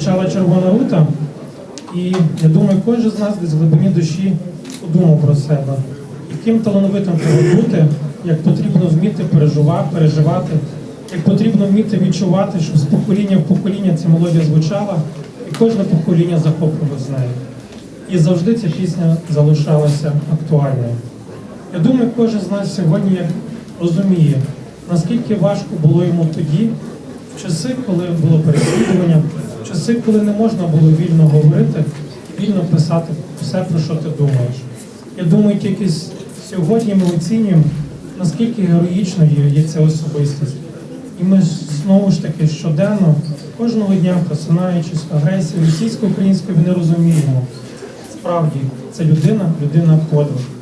стояла червона рута, і я думаю, кожен з нас десь в глибині душі подумав про себе. Яким талановитим треба бути, як потрібно вміти переживати, переживати, як потрібно вміти відчувати, щоб з покоління в покоління ця мелодія звучала, і кожне покоління захоплювалося нею. І завжди ця пісня залишалася актуальною. Я думаю, кожен з нас сьогодні розуміє, наскільки важко було йому тоді, в часи, коли було переслідування, часи, коли не можна було вільно говорити, вільно писати все, про що ти думаєш. Я думаю, тільки сьогодні ми оцінюємо, наскільки героїчною є ця особистість. І ми знову ж таки щоденно, кожного дня просинаючись агресії російсько-української, не розуміємо. Справді, це людина, людина подвиг.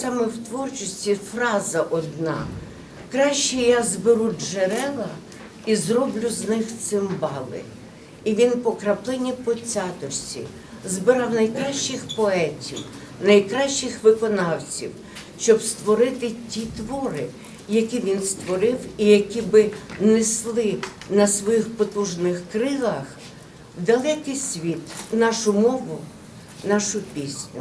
Саме в творчості фраза одна. Краще я зберу джерела і зроблю з них цимбали. І він по краплині по цяточці збирав найкращих поетів, найкращих виконавців, щоб створити ті твори, які він створив, і які би несли на своїх потужних крилах далекий світ, нашу мову, нашу пісню.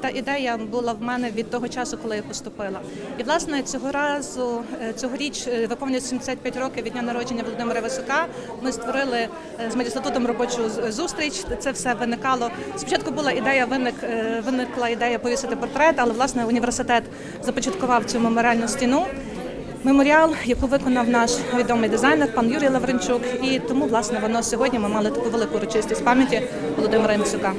Та ідея була в мене від того часу, коли я поступила. І власне цього разу, е, цьогоріч е, виповнюється 75 років від дня народження Володимира Висока. Ми створили е, з медіастатутом робочу зустріч. Це все виникало. Спочатку була ідея, виник виникла ідея повісити портрет, але власне університет започаткував цю меморіальну стіну. Меморіал, яку виконав наш відомий дизайнер пан Юрій Лавренчук, і тому власне воно сьогодні ми мали таку велику урочистість пам'яті Володимира Івасюка.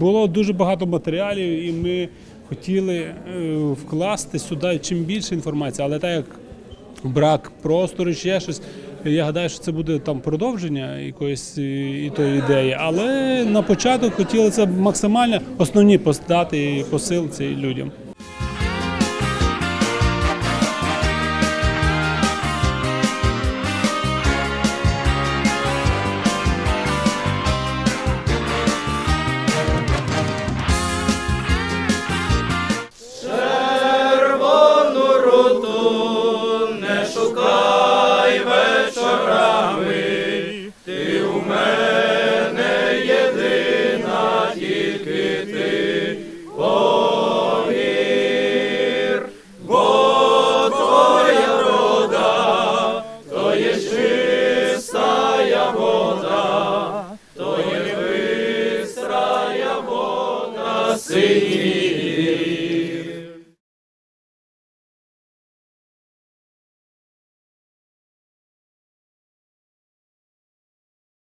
Було дуже багато матеріалів, і ми хотіли е, вкласти сюди чим більше інформації, але так як брак простору, ще щось. Я гадаю, що це буде там продовження якоїсь е, і тої ідеї. Але на початок хотіли це максимально основні дати посил цим людям. Senhor.